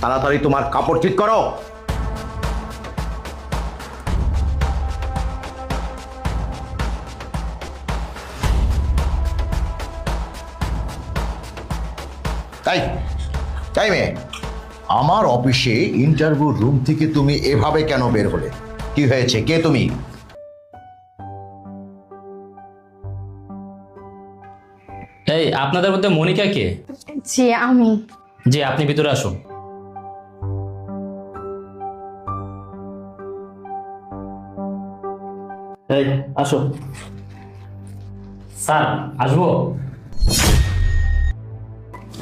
তাড়াতাড়ি তোমার কাপড় ঠিক করো। তাই তাই মেয়ে, আমার অফিসে ইন্টারভিউ রুম থেকে তুমি এভাবে কেন বের হলে? কি হয়েছে? কে তুমি? এই আপনাদের মধ্যে মনিকা কে? জি আমি। জি আপনি ভিতরে আসুন। এই আসো। স্যার আসব?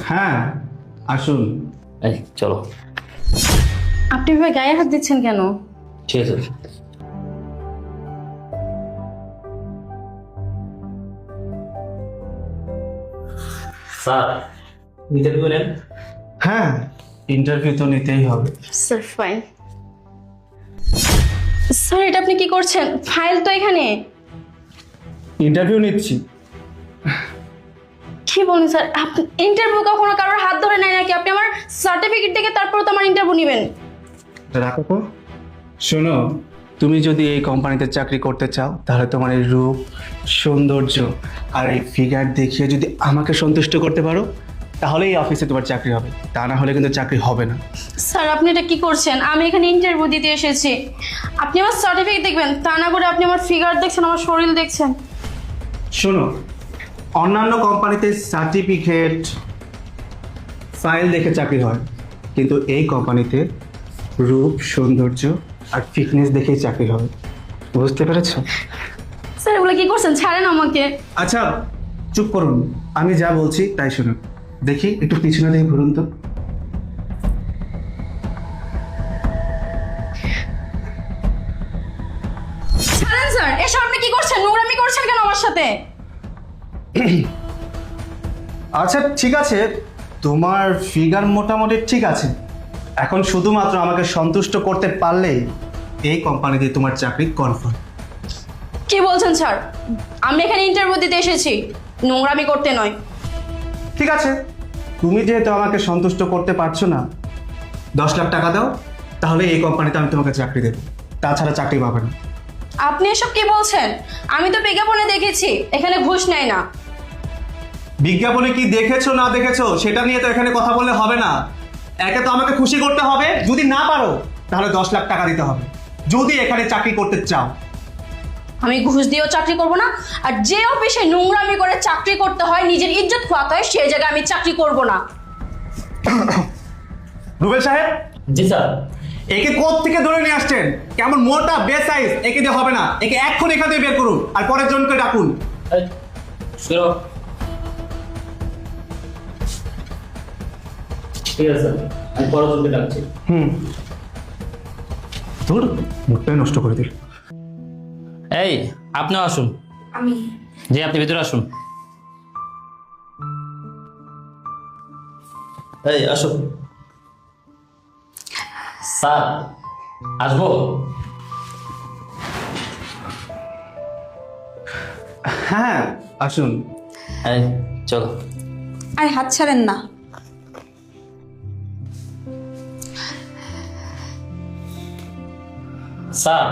হ্যাঁ আসুন। এই চলো। আপনি ভাই গায়ে হাত দিচ্ছেন কেন? ঠিক আছে। স্যার ইন্টারভিউ নেন। হ্যাঁ। ইন্টারভিউ তো নিতেই হবে। স্যার ফাইন স্যার এটা আপনি কি করছেন? ফাইল তো এখানে। ইন্টারভিউ নিচ্ছি। কি বলুন স্যার আপনি ইন্টারভিউ কখনো কারোর হাত ধরে নেয় নাকি? আপনি আমার সার্টিফিকেট দেখে তারপর তো আমার ইন্টারভিউ নেবেন। রাখো শোনো তুমি যদি এই কোম্পানিতে চাকরি করতে চাও তাহলে তোমার এই রূপ সৌন্দর্য আর এই ফিগার দেখিয়ে যদি আমাকে সন্তুষ্ট করতে পারো তাহলে এই অফিসে তোমার চাকরি হবে। তা না হলে কিন্তু চাকরি হবে না। স্যার আপনি এটা কি করছেন? আমি এখানে ইন্টারভিউ দিতে এসেছি। আপনি আমার সার্টিফিকেট দেখবেন তা না করে আপনি আমার ফিগার দেখছেন আমার শরীর দেখছেন। শোনো অন্যান্য কোম্পানিতে সার্টিফিকেট ফাইল দেখে চাকরি হয় কিন্তু এই কোম্পানিতে রূপ সৌন্দর্য আর ফিটনেস দেখেই চাকরি হবে। বুঝতে পেরেছ? স্যার এগুলো কি করছেন? ছাড়েন আমাকে। আচ্ছা চুপ করুন। আমি যা বলছি তাই শুনুন। দেখি একটু পিছনে দিয়ে ঘুরুন তো। ছাড়েন স্যার। এসব আপনি কি করছেন? নোংরামি করছেন কেন আমার সাথে? আচ্ছা ঠিক আছে। তোমার ফিগার মোটামুটি ঠিক আছে। এখন শুধুমাত্র আমাকে সন্তুষ্ট করতে পারলেই এই কোম্পানিতে তোমার চাকরি কনফার্ম কি বলছেন স্যার? আমি এখানে ইন্টারভিউ দিতে এসেছি। নোংরামি করতে নয়। ঠিক আছে। তুমি যেহেতু আমাকে সন্তুষ্ট করতে পারছ না দশ লাখ টাকা দাও তাহলে এই কোম্পানিতে আমি তোমাকে চাকরি দেবো। তাছাড়া চাকরি পাবে না। আপনি এসব কি বলছেন? আমি তো বিজ্ঞাপনে দেখেছি এখানে ঘুষ নেয় না। বিজ্ঞাপনে কি দেখেছ না দেখেছ সেটা নিয়ে তো এখানে কথা বললে হবে না। একে তো আমাকে খুশি করতে হবে। যদি না পারো তাহলে দশ লাখ টাকা দিতে হবে। যদি এখানে চাকরি করতে চাও। আমি ঘুষ দিয়েও চাকরি করব না আর যে অফিসে নোংরামি করে চাকরি করতে হয় নিজের ইজ্জত খোয়াতে হয় সেই জায়গায় আমি চাকরি করব না। রুবেল সাহেব? জি স্যার। একে কোথ থেকে ধরে নিয়ে আসছেন? কেমন মোটা বেসাইজ একে দিয়ে হবে না। একে এক্ষুনি এখান থেকে বের করুন আর পরের জনকে ডাকুন। এই, ঠিক আছে স্যার। আমি ডাকছি। হুম। মুখটাই নষ্ট করে দিল। এই আপনিও আসুন। আমি। জি আপনি ভিতরে আসুন। এই আসুন। স্যার আসব? হ্যাঁ আসুন। এই চলো। আরে হাত ছাড়েন না। স্যার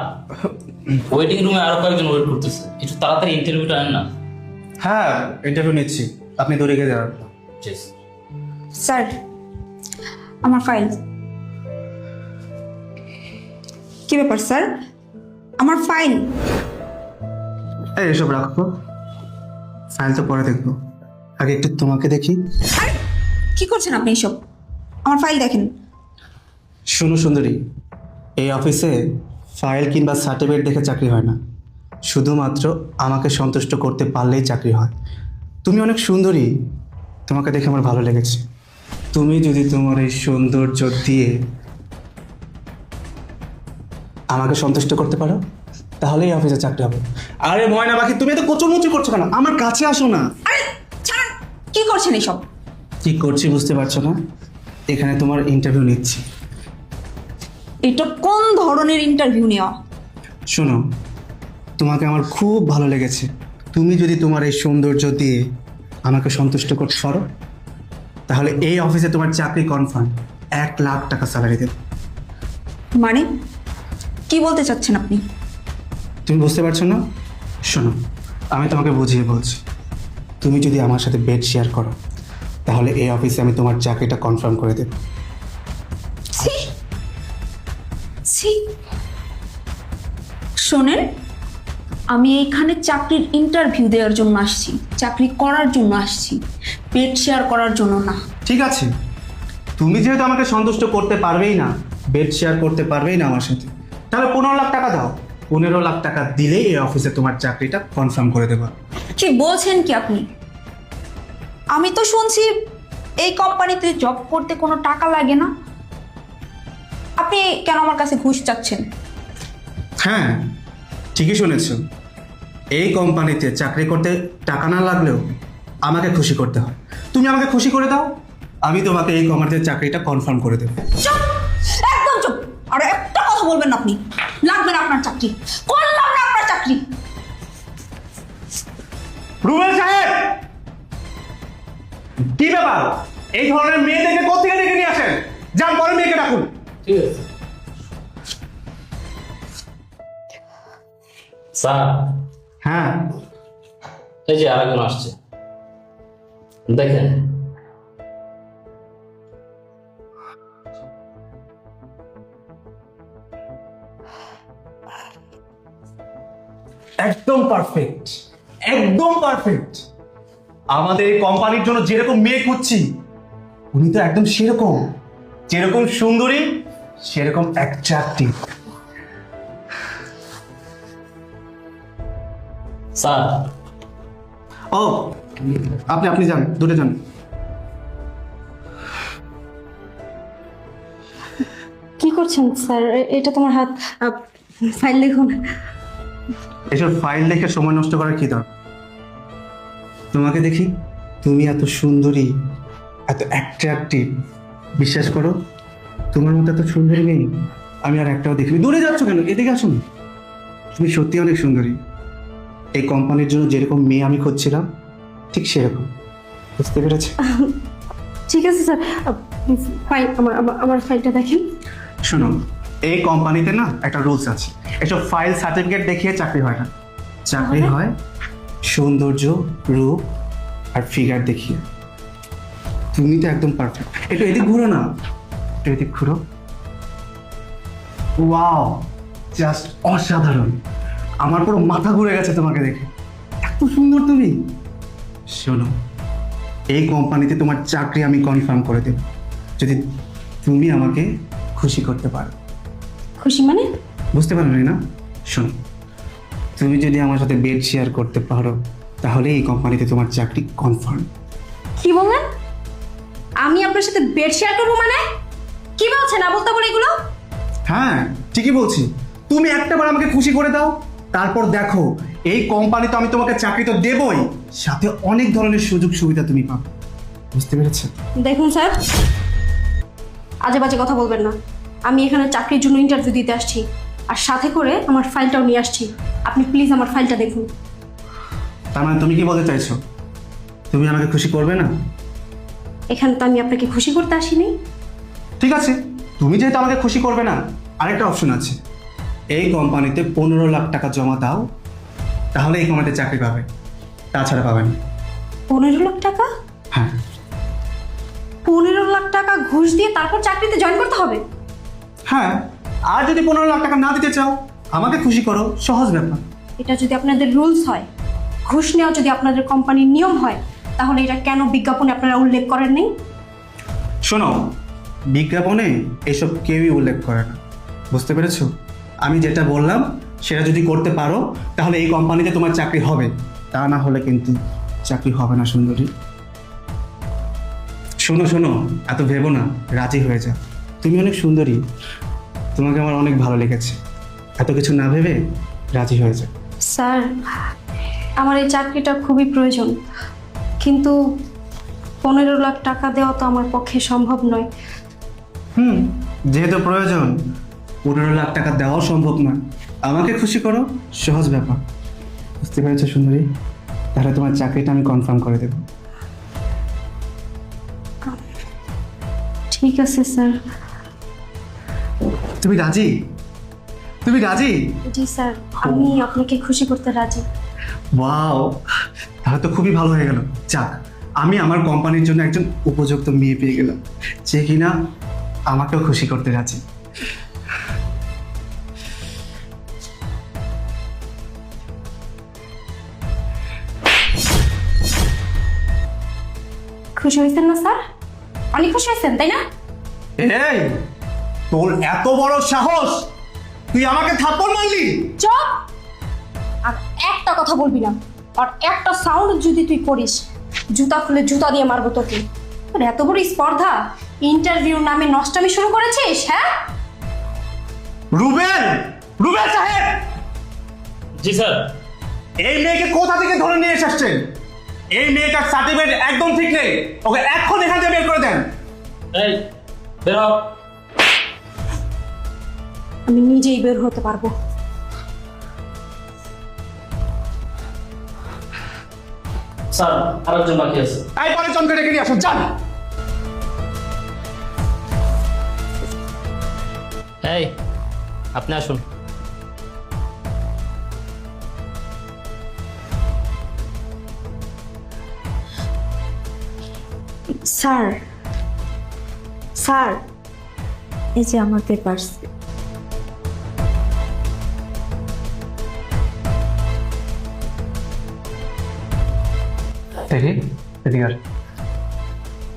ওয়েটিং রুমে আরও কয়েকজন ওয়েট করতেছে। একটু তাড়াতাড়ি ইন্টারভিউটা আন না? হ্যাঁ ইন্টারভিউ নিচ্ছি। আপনি দূরে গিয়ে যান স্যার আমার ফাইল কি ব্যাপার স্যার? আমার ফাইল এই এসব রাখো ফাইল তো পরে দেখব। আগে একটু তোমাকে দেখি। আরে কি করছেন আপনি এসব? আমার ফাইল দেখেন। শুনো সুন্দরী এই অফিসে ফাইল কিংবা সার্টিফিকেট দেখে চাকরি হয় না। শুধুমাত্র আমাকে সন্তুষ্ট করতে পারলেই চাকরি হয়। তুমি অনেক সুন্দরী। তোমাকে দেখে আমার ভালো লেগেছে। তুমি যদি তোমার এই সৌন্দর্য দিয়ে আমাকে সন্তুষ্ট করতে পারো তাহলেই অফিসে চাকরি হবে। আরে ময়না বাকি তুমি তো কোচমুচি করছ কেন? আমার কাছে আসো না। আরে ছাড়েন। কি করছেন এসব? কি করছি বুঝতে পারছ না? এখানে তোমার ইন্টারভিউ নিচ্ছি। এটা কোন ধরনের ইন্টারভিউ নেওয়া? শোনো তোমাকে আমার খুব ভালো লেগেছে। তুমি যদি তোমার এই সৌন্দর্য দিয়ে আমাকে সন্তুষ্ট করতে পারো তাহলে এই অফিসে তোমার চাকরি কনফার্ম এক লাখ টাকা স্যালারি দেবে। মানে? কি বলতে চাচ্ছেন আপনি? তুমি বুঝতে পারছ না? শোনো আমি তোমাকে বুঝিয়ে বলছি। তুমি যদি আমার সাথে বেড শেয়ার করো তাহলে এই অফিসে আমি তোমার চাকরিটা কনফার্ম করে দেবো। শোনেন আমি এইখানে চাকরির ইন্টারভিউ দেওয়ার জন্য আসছি চাকরি করার জন্য আসছি পেট শেয়ার করার জন্য না। ঠিক আছে। তুমি যেহেতু আমাকে সন্তুষ্ট করতে পারবেই না বেড শেয়ার করতে পারবেই না আমার সাথে তাহলে পনেরো লাখ টাকা দাও। পনেরো লাখ টাকা দিলেই এই অফিসে তোমার চাকরিটা কনফার্ম করে দেবো। কি বলছেন কি আপনি? আমি তো শুনছি এই কোম্পানিতে জব করতে কোনো টাকা লাগে না। আপনি কেন আমার কাছে ঘুষ চাচ্ছেন? হ্যাঁ ঠিকই শুনেছ। এই কোম্পানিতে চাকরি করতে টাকা না লাগলেও আমাকে খুশি করতে হয়। তুমি আমাকে খুশি করে দাও আমি তোমাকে এই কোম্পানিতে চাকরিটা কনফার্ম করে দেবো। চুপ! একদম চুপ! আর একটা কথা বলবেন না আপনি। লাগবে না আপনার চাকরি। করলাম না আপনার চাকরি। রুবেল সাহেব! কি ব্যাপার? এই ধরনের মেয়েদেরকে কোথেকে ডেকে নিয়ে আসেন? যান পরে মেয়েকে ডাকুন। ঠিক আছে। স্যার। হ্যাঁ। এই যে আরেকজন আসছে। দেখেন। একদম পারফেক্ট একদম পারফেক্ট আমাদের এই কোম্পানির জন্য যেরকম মেয়ে খুঁজছি উনি তো একদম সেরকম। যেরকম সুন্দরী সেরকম অ্যাট্রাক্টিভ স্যার। ও আপনি আপনি যান দূরে যান। কি করছেন স্যার? এটা তোমার হাত ফাইল দেখুন। এসব ফাইল দেখে সময় নষ্ট করার কি দরকার? তোমাকে দেখি তুমি এত সুন্দরী এত অ্যাট্রাকটিভ বিশ্বাস করো তোমার মতো এত সুন্দরী নেই আমি আর একটাও দেখিনি। দূরে যাচ্ছ কেন? এদিকে আসুন। তুমি সত্যি অনেক সুন্দরী। এই কোম্পানির জন্য যেরকম মেয়ে আমি খুঁজছিলাম ঠিক সেরকম। বুঝতে পেরেছি? ঠিক আছে স্যার। ফাইল আমার আমার- ফাইলটা দেখেন। শোনো এই কোম্পানিতে না একটা রুলস আছে। এসব ফাইল সার্টিফিকেট দেখিয়ে চাকরি হয় না। চাকরি হয় সৌন্দর্য রূপ আর ফিগার দেখিয়ে। তুমি তো একদম পারফেক্ট একটু এদিক ঘুরো না। একটু এদিক ঘুরো। ওয়াও জাস্ট অসাধারণ। আমার পুরো মাথা ঘুরে গেছে তোমাকে দেখে। এত সুন্দর তুমি। শোনো এই কোম্পানিতে তোমার চাকরি আমি কনফার্ম করে দেব। যদি তুমি আমাকে খুশি করতে পারো। খুশি মানে? বুঝতে পারলি না? শোনো তুমি যদি আমার সাথে বেড শেয়ার করতে পারো তাহলে এই কোম্পানিতে তোমার চাকরি কনফার্ম কি বললেন? আমি আপনার সাথে বেড শেয়ার করব মানে? কি বলছেন? আবল তাবল এগুলো? হ্যাঁ ঠিকই বলছি। তুমি একটাবার আমাকে খুশি করে দাও। তারপর দেখো এই কোম্পানি তো আমি তোমাকে চাকরি তো দেবই সাথে অনেক ধরনের সুযোগ সুবিধা তুমি পাবে। বুঝতে পেরেছ? দেখুন স্যার আজে বাজে কথা বলবেন না। আমি এখানে চাকরির জন্য ইন্টারভিউ দিতে আসছি আর সাথে করে আমার ফাইলটাও নিয়ে আসছি। আপনি প্লিজ আমার ফাইলটা দেখুন। তার মানে তুমি কি বলতে চাইছো? তুমি আমাকে খুশি করবে না? এখানে তো আমি আপনাকে খুশি করতে আসিনি। ঠিক আছে তুমি যেহেতু আমাকে খুশি করবে না আরেকটা অপশন আছে। এই কোম্পানিতে পনেরো লাখ টাকা জমা দাও তাহলে এই কোম্পানিতে চাকরি পাবে। তাছাড়া পাবেন। পনেরো লাখ টাকা? হ্যাঁ। পনেরো লাখ টাকা ঘুষ দিয়ে তারপর চাকরিতে জয়েন করতে হবে? হ্যাঁ। আর যদি পনেরো লাখ টাকা না দিতে চাও আমাকে খুশি করো সহজ ব্যাপার। এটা যদি আপনাদের রুলস হয় ঘুষ নেওয়া যদি আপনাদের কোম্পানির নিয়ম হয় তাহলে এটা কেন বিজ্ঞাপনে আপনারা উল্লেখ করেন নেই? শোনো বিজ্ঞাপনে এসব কেউই উল্লেখ করে না। বুঝতে পেরেছ? আমি যেটা বললাম সেটা যদি করতে পারো তাহলে এই কোম্পানিতে তোমার চাকরি হবে। তা না হলে কিন্তু চাকরি হবে না সুন্দরী। শোনো শোনো এত ভেবো না রাজি হয়ে যাও। তুমি অনেক সুন্দরী তোমাকে আমার অনেক ভালো লেগেছে। এত কিছু না ভেবে রাজি হয়ে যাও। স্যার আমার এই চাকরিটা খুবই প্রয়োজন। কিন্তু পনেরো লাখ টাকা দেওয়া তো আমার পক্ষে সম্ভব নয়। হুম যেহেতু প্রয়োজন পনেরো লাখ টাকা দেওয়াও সম্ভব নয়। আমাকে খুশি করো সহজ ব্যাপার। বুঝতে পেরেছ সুন্দরী? তাহলে তোমার চাকরিটা আমি কনফার্ম করে দেবো। ঠিক আছে স্যার। তুমি রাজি? তুমি রাজি? জি স্যার। আমি আপনাকে খুশি করতে রাজি। ওয়াও তাহলে তো খুবই ভালো হয়ে গেল। যাক আমি আমার কোম্পানির জন্য একজন উপযুক্ত মেয়ে পেয়ে গেলাম। যে কিনা আমাকেও খুশি করতে রাজি। খুশি হয়েছেন না স্যার? অনেক খুশি হয়েছেন তাই না? এই তোর এত বড় সাহস তুই আমাকে থাপ্পড় মারলি? চপ! আর একটা কথা বলবি না আর একটা সাউন্ড যদি তুই করিস জুতা খুলে জুতা দিয়ে মারবো তোকে। তোর এত বড় স্পর্ধা ইন্টারভিউ নামে নষ্টামি শুরু করেছিস হ্যাঁ? রুবেল রুবেল সাহেব! জি স্যার। এই মেয়েকে কোথা থেকে ধরে নিয়ে এসে আসছেন এই মেয়েটার সার্টিফিকেট একদম ঠিক নেই। ওকে এখন এখান থেকে বের করে দেন। এই বের হও। আমি নিজেই বের হতে পারব। স্যার আরেকজন বাকি আছে। এই পরে জনকে ডেকে নিয়ে আসুন যান। এই আপনি আসুন। স্যার। স্যার। এই যে আমার পেপারস দেখি।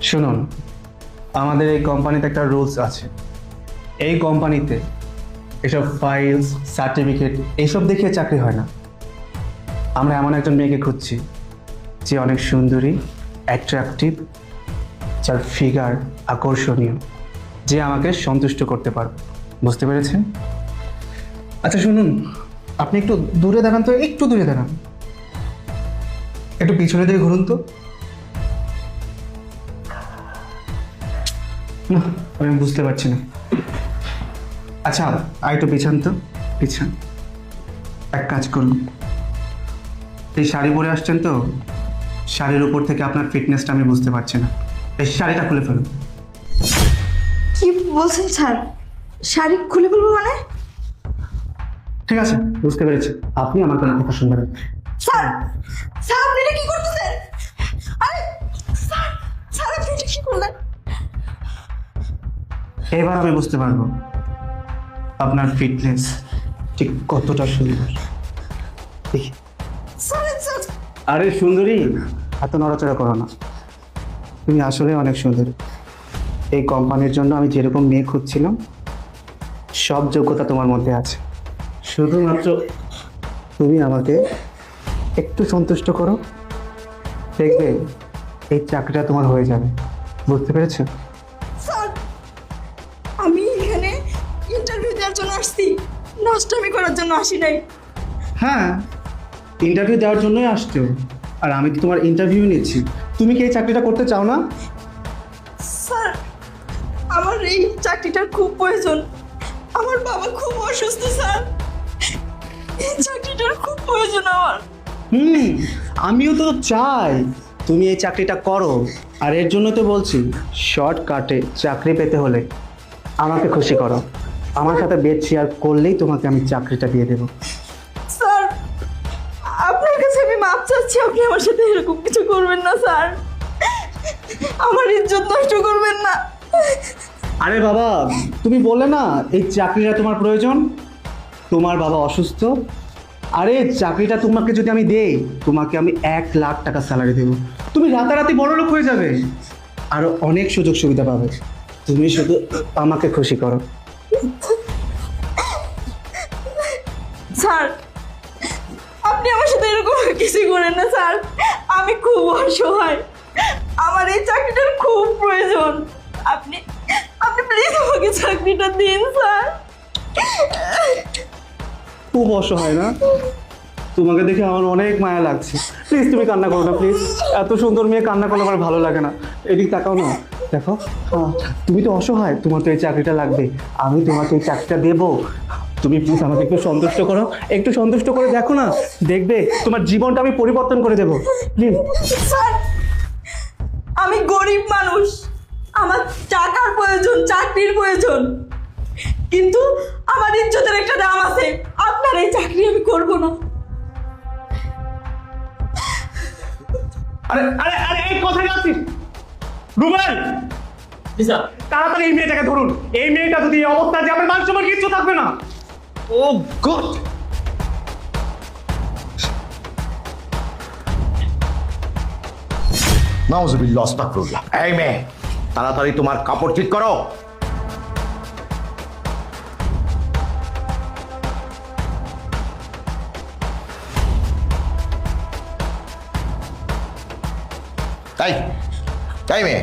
শুনুন, আমাদের এই কোম্পানিতে একটা রুলস আছে। এই কোম্পানিতে এসব ফাইলস সার্টিফিকেট এইসব দেখিয়ে চাকরি হয় না। আমরা এমন একজন মেয়েকে খুঁজছি, যে অনেক সুন্দরী অ্যাট্রাকটিভ যার ফিগার আকর্ষণীয় যে আমাকে সন্তুষ্ট করতে পারবে। বুঝতে পেরেছেন? আচ্ছা শুনুন আপনি একটু দূরে দেখান তো একটু দূরে দেখান একটু পিছনে দিকে ঘুরুন তো। না, আমি বুঝতে পারছি না। আচ্ছা আর একটু পিছান তো পিছান। এক কাজ করুন। এই শাড়ি পরে আসছেন তো শাড়ির উপর থেকে আপনার ফিটনেসটা আমি বুঝতে পারছি না। এই শাড়িটা খুলে ফেলুন কি বলছেন স্যার? শাড়ি খুলে ফেলব মানে? ঠিক আছে বুঝতে পেরেছি। আপনি আমার কোনো কথা শুনবেন স্যার স্যার আপনি এটা কি করতেছেন? আরে স্যার স্যার আপনি এটা কি করলেন? এবার আমি বুঝতে পারব আপনার ফিটনেস ঠিক কতটা সুন্দর। দেখি। আরে সুন্দরী এত নড়াচড়া করো না। তুমি আসলে অনেক সুন্দর। এই কোম্পানির জন্য আমি যেরকম মেয়ে খুঁজছিলাম সব যোগ্যতা তোমার মধ্যে আছে। শুধুমাত্র তুমি আমাকে একটু সন্তুষ্ট করো দেখবে এই চাকরিটা তোমার হয়ে যাবে। বুঝতে পেরেছ? আমি এখানে ইন্টারভিউ দেওয়ার জন্য আসছি। নষ্টামি করার জন্য আসি নাই। হ্যাঁ ইন্টারভিউ দেওয়ার জন্যই আসছো। আর আমি তো তোমার ইন্টারভিউ নিচ্ছি। তুমি কি এই চাকরিটা করতে চাও না? স্যার আমার এই চাকরিটার খুব প্রয়োজন। আমার বাবা খুব অসুস্থ স্যার। এই চাকরিটার খুব প্রয়োজন আমার। হুম আমিও তো চাই। তুমি এই চাকরিটা করো। আর এর জন্য তো বলছি শর্টকাটে চাকরি পেতে হলে আমাকে খুশি করো। আমার সাথে বেড শেয়ার করলেই তোমাকে আমি চাকরিটা দিয়ে দেবো। করবেন না স্যার। আমার ইজ্জত নষ্ট করবেন না। আরে বাবা তুমি বললে না এই চাকরিটা তোমার প্রয়োজন। তোমার বাবা অসুস্থ। আরে চাকরিটা তোমাকে যদি আমি দেই তোমাকে আমি এক লাখ টাকা স্যালারি দেবো। তুমি রাতারাতি বড় লোক হয়ে যাবে। আরও অনেক সুযোগ সুবিধা পাবে। তুমি শুধু আমাকে খুশি করো। স্যার আপনি আমার সাথে এরকম কিছু করেন না স্যার। আমি খুব অসহায়। আমার এই চাকরিটার খুব প্রয়োজন। আপনি আপনি প্লিজ আমাকে চাকরিটা দিন, স্যার। খুব অসহায় না? তোমাকে দেখে আমার অনেক মায়া লাগছে। প্লিজ তুমি কান্না করো না প্লিজ এত সুন্দর মেয়ে কান্না করলে আমার ভালো লাগে না। এদিক তাকাও না। দেখো তুমি তো অসহায়, তোমার তো এই চাকরিটা লাগবে। আমি তোমাকে এই চাকরিটা দেবো। তুমি প্লিজ আমাকে একটু সন্তুষ্ট করো। একটু সন্তুষ্ট করে দেখো না দেখবে তোমার জীবনটা আমি পরিবর্তন করে দেবো। প্লিজ স্যার আমি গরিব মানুষ। আমার টাকার প্রয়োজন চাকরির প্রয়োজন। কিন্তু আমার ইজ্জতের একটা দাম আছে। আপনার এই চাকরি আমি করব না। আরে আরে আরে এই কোথায় যাচ্ছিস? রুবেল! তাড়াতাড়ি এই মেয়েটাকে ধরুন। এই মেয়েটা যদি এই অবস্থা যে আমার মান সম্মান কিচ্ছু থাকবে না ও গড নাউজুবিল্লাহ আস্তাগফিরুল্লাহ এই মেয়ে তাড়াতাড়ি তোমার কাপড় ঠিক করো। তাই তাই মেয়ে।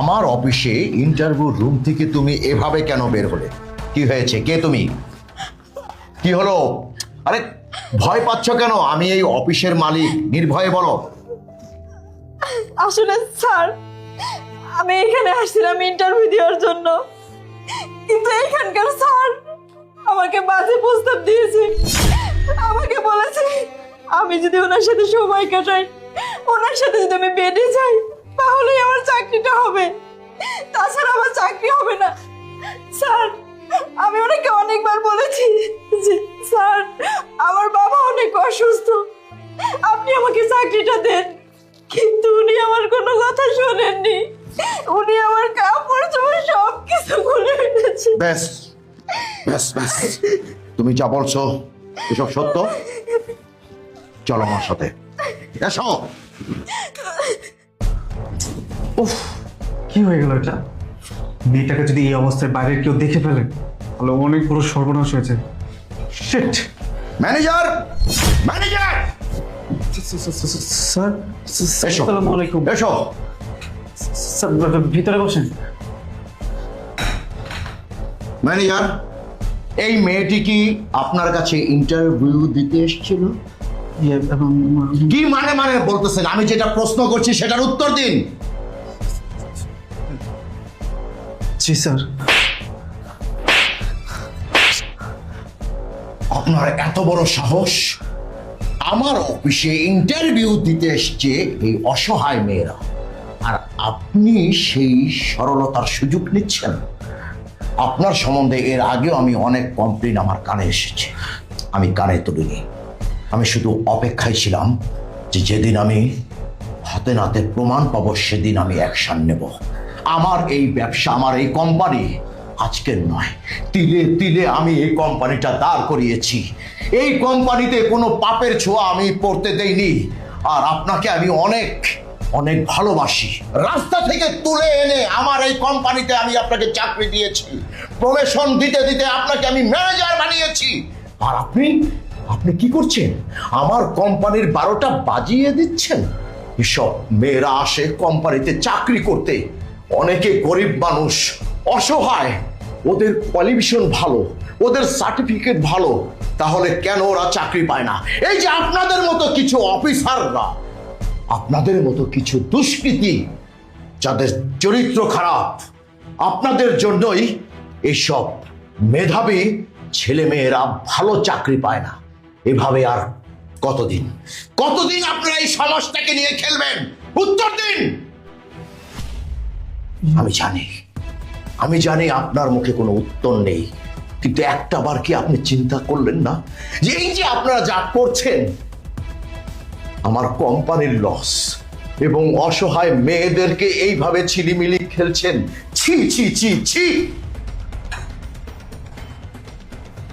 আমার অফিসে ইন্টারভিউ রুম থেকে তুমি এভাবে কেন বের হলে? কি হয়েছে? কে তুমি? কি হলো? আরে, ভয় পাচ্ছ কেন? আমি এই অফিসের মালিক, নির্ভয়ে বলো। আসলে স্যার, আমি এখানে আসছিলাম ইন্টারভিউ দেওয়ার জন্য। কিন্তু এখানকার স্যার আমাকে বাজে প্রস্তাব দিয়েছে। আমাকে বলেছে, আমি যদি ওনার সাথে সময় কাটাই, ওনার সাথে যদি আমি বেডে যাই, তাহলেই আমার চাকরিটা অনেক অসুস্থ। আপনি আমাকে চাকরিটা দেন কিন্তু উনি আমার কোনো কথা শোনেননি। উনি আমার কাপড় চোপড় সব কিছু খুলে ব্যাস ব্যাস ব্যাস। তুমি যা বলছো এসব সত্য? চলো আমার সাথে। এসো। উফ কি হয়ে গেল এটা? মেয়েটাকে যদি এই অবস্থায় বাইরের কেউ দেখে ফেলে তাহলে অনেক বড় সর্বনাশ হয়েছে। শিট! ম্যানেজার ম্যানেজার স্যার এসো আসসালামু আলাইকুম এসো স্যার ভিতরে বসেন। ম্যানেজার এই মেয়েটি কি আপনার কাছে ইন্টারভিউ দিতে এসেছিল? কি মানে মানে বলতেছেন? আমি যেটা প্রশ্ন করছি সেটার উত্তর দিন। জি স্যার। আপনার এত বড় সাহস? আমার অফিসে ইন্টারভিউ দিতে এসছে এই অসহায় মেয়েরা। আর আপনি সেই সরলতার সুযোগ নিচ্ছেন। আপনার সম্বন্ধে এর আগেও আমি অনেক কমপ্লেন আমার কানে এসেছে। আমি কানে তুলিনি। আমি শুধু অপেক্ষায় ছিলাম যে যেদিন আমি হাতে নাতে প্রমাণ পাবো, সেদিন আমি অ্যাকশন নেব। আমার এই ব্যবসা, আমার এই কোম্পানি আজকের নয়। তিলে তিলে আমি এই কোম্পানিটা দাঁড় করিয়েছি। এই কোম্পানিতে কোনো পাপের ছোঁয়া আমি পড়তে দেইনি। আর আপনাকে আমি অনেক অনেক ভালোবাসি। রাস্তা থেকে তুলে এনে আমার এই কোম্পানিতে আমি আপনাকে চাকরি দিয়েছি। প্রমোশন দিতে দিতে আপনাকে আমি ম্যানেজার বানিয়েছি। আর আপনি আপনি কি করছেন? আমার কোম্পানির বারোটা বাজিয়ে দিচ্ছেন? এসব মেয়েরা আসে কোম্পানিতে চাকরি করতে। অনেকে গরিব মানুষ, অসহায়। ওদের কোয়ালিফিকেশন ভালো, ওদের সার্টিফিকেট ভালো, তাহলে কেন ওরা চাকরি পায় না? এই যে আপনাদের মতো কিছু অফিসাররা, আপনাদের মতো কিছু দুষ্কৃতী, যাদের চরিত্র খারাপ, আপনাদের জন্যই এইসব মেধাবী ছেলেমেয়েরা ভালো চাকরি পায় না। এভাবে আর কতদিন? কতদিন আপনারা এই সমাজটাকে নিয়ে খেলবেন? উত্তর দিন! আমি জানি। আমি জানি আপনার মুখে কোনো উত্তর নেই কিন্তু একটা বার কি আপনি চিন্তা করলেন না? যে এই যে আপনারা যা করছেন আমার কোম্পানির লস এবং অসহায় মেয়েদেরকে এইভাবে ছিলিমিলি খেলছেন। ছি ছি ছি ছি!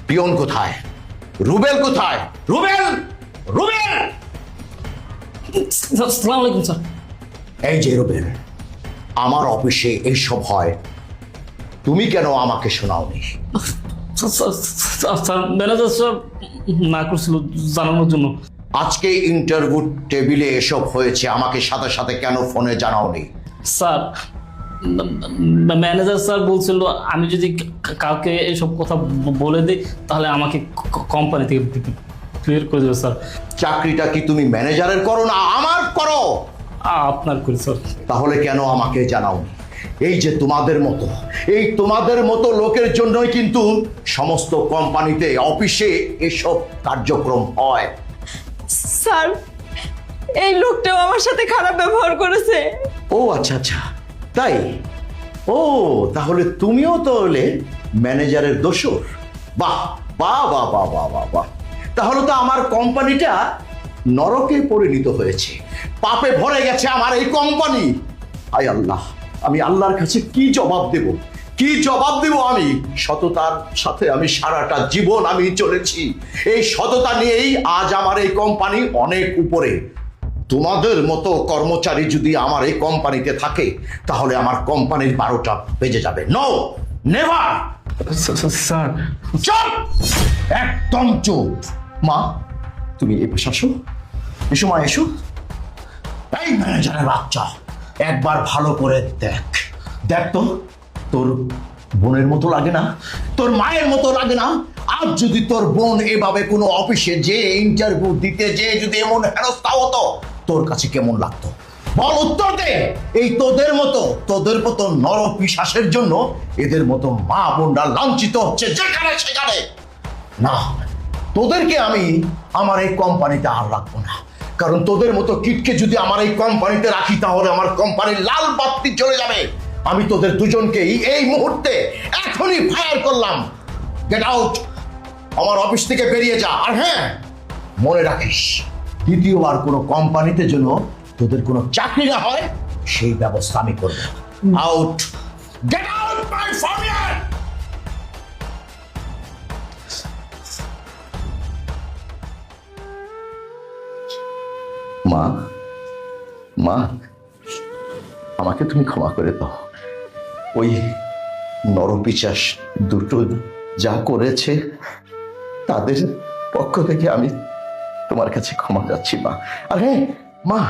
পিয়ন কোথায়? রুবেল কোথায়? রুবেল! রুবেল! আসসালামু আলাইকুম স্যার। এই যে রুবেল আমার অফিসে এইসব হয়। তুমি কেন আমাকে শোনাওনি? ম্যানেজার স্যার না করছিল জানানোর জন্য। আজকে ইন্টারভিউ টেবিলে এসব হয়েছে আমাকে সাথে সাথে কেন ফোনে জানাওনি? স্যার ম্যানেজার স্যার বলছিল আমি যদি কাউকে এসব কথা বলে দিই তাহলে আমাকে কোম্পানি থেকে ক্লিয়ার করে দেবে স্যার। চাকরিটা কি তুমি ম্যানেজারের করো না আমার করো? আপনার করি স্যার। তাহলে কেন আমাকে জানাওনি? এই যে তোমাদের মতো এই তোমাদের মতো লোকের জন্যই কিন্তু সমস্ত কোম্পানিতে অফিসে এসব কার্যক্রম হয়। স্যার এই লোকটাও আমার সাথে খারাপ ব্যবহার করেছে। ও আচ্ছা আচ্ছা তাই? ও তাহলে তুমিও তো হলে ম্যানেজারের দোষর? বাহ বাহ বাহ বাহ বাহ বাহ বাহ। তাহলে তো আমার কোম্পানিটা নরকে পরিণত হয়েছে। পাপে ভরে গেছে আমার এই কোম্পানি। আয় আল্লাহ। আমি আল্লাহর কাছে কি জবাব দেব? কি জবাব দেব আমি? সততার সাথে আমি সারাটা জীবন আমি চলেছি। এই সততা নিয়েই আজ আমার এই কোম্পানি অনেক উপরে। তোমাদের মতো কর্মচারী যদি আমার এই কোম্পানিতে থাকে তাহলে আমার কোম্পানির বারোটা বেজে যাবে। No never sir. চুপ! একদম চুপ! মা তুমি এই পাশে আসো। এসো মা এসো। এই ম্যানেজারের বাচ্চা। একবার ভালো করে দেখ। দেখ তো, তোর বোনের মতো লাগে না? তোর মায়ের মতো লাগে না? আজ যদি তোর বোন এভাবে কোনো অফিসে যে ইন্টারভিউ দিতে যে যদি এমন হেনস্থা হতো, তোর কাছে কেমন লাগতো? বল উত্তর দে। এই তোদের মতো তোদের মতো নর পিশাসের জন্য এদের মতো মা বোনরা লাঞ্ছিত হচ্ছে যেখানে সেখানে। না, তোদেরকে আমি আমার এই কোম্পানিতে আর রাখব না। কারণ তোদের মতো কিটকে যদি আমার এই কোম্পানিতে রাখি তাহলে আমার কোম্পানির লাল বাতি চলে যাবে। আমি তোদের দুজনকেই এই মুহূর্তে এখনই ফায়ার করলাম। গেট আউট আমার অফিস থেকে বেরিয়ে যা। আর হ্যাঁ মনে রাখিস দ্বিতীয়বার কোনো কোম্পানিতে যেন তোদের কোনো চাকরি না হয় সেই ব্যবস্থা আমি করব। আউট গেট আউট মাই মা মা আমাকে তুমি ক্ষমা করে দাও। ওই নরপিচাস দুটো যা করেছে, তাদের পক্ষ থেকে আমি তোমার কাছে ক্ষমা যাচ্ছি মা। আর হ্যাঁ মা,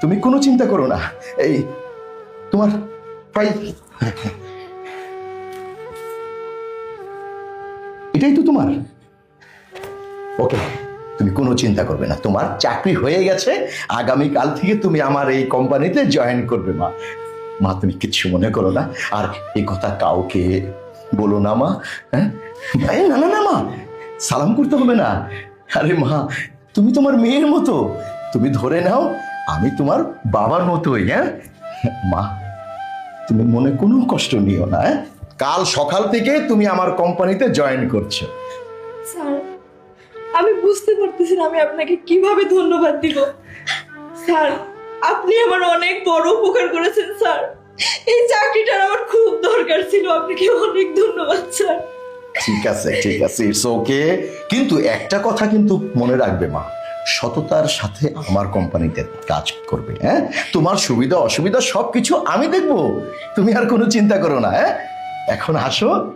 তুমি কোনো চিন্তা করো না। এই, তোমার ফাইল এটাই তো তোমার। ওকে। তুমি কোনো চিন্তা করবে না। তোমার চাকরি হয়ে গেছে আগামী কাল থেকে তুমি আমার এই কোম্পানিতে জয়েন করবে, মা। মা, তুমি কিচ্ছু মনে করো না। আর এই কথা কাউকে বলো না, মা। হ্যাঁ? না না না, মা। সালাম করতে হবে না। আরে মা, তুমি তোমার মেয়ের মতো। তুমি ধরে নাও, আমি তোমার বাবার মতোই হ্যাঁ? মা, তুমি মনে কোনো কষ্ট নিও না হ্যাঁ? কাল সকাল থেকে তুমি আমার কোম্পানিতে জয়েন করছ। স্যার আমি বুঝতে পারতেছি না আমি আপনাকে কীভাবে ধন্যবাদ দিব। স্যার, আপনি আমার অনেক বড় উপকার করেছেন, স্যার। এই চাকরিটার আমার খুব দরকার ছিল, আপনাকে অনেক ধন্যবাদ, স্যার। ঠিক আছে ঠিক আছে ইটস ওকে কিন্তু একটা কথা কিন্তু মনে রাখবে, মা। সততার সাথে আমার কোম্পানিতে কাজ করবে হ্যাঁ? তোমার সুবিধা, অসুবিধা সব কিছু আমি দেখব। তুমি আর কোনো চিন্তা করো না হ্যাঁ? এখন আসো।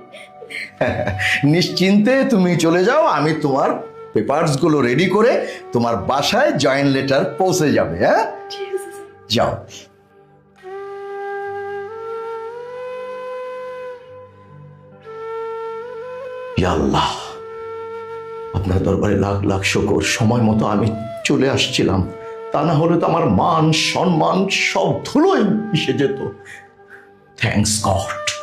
নিশ্চিন্তে তুমি চলে যাও, আমি তোমার পেপারসগুলো রেডি করে তোমার বাসায় জয়েন লেটার পৌঁছে যাবে হ্যাঁ? যাও। আল্লাহ, আপনার দরবারে লাখ লাখ শকর। সময় মতো আমি চলে আসছিলাম। তা না হলে তো আমার মান, সম্মান সব ধুলোয় মিশে যেত। Thanks god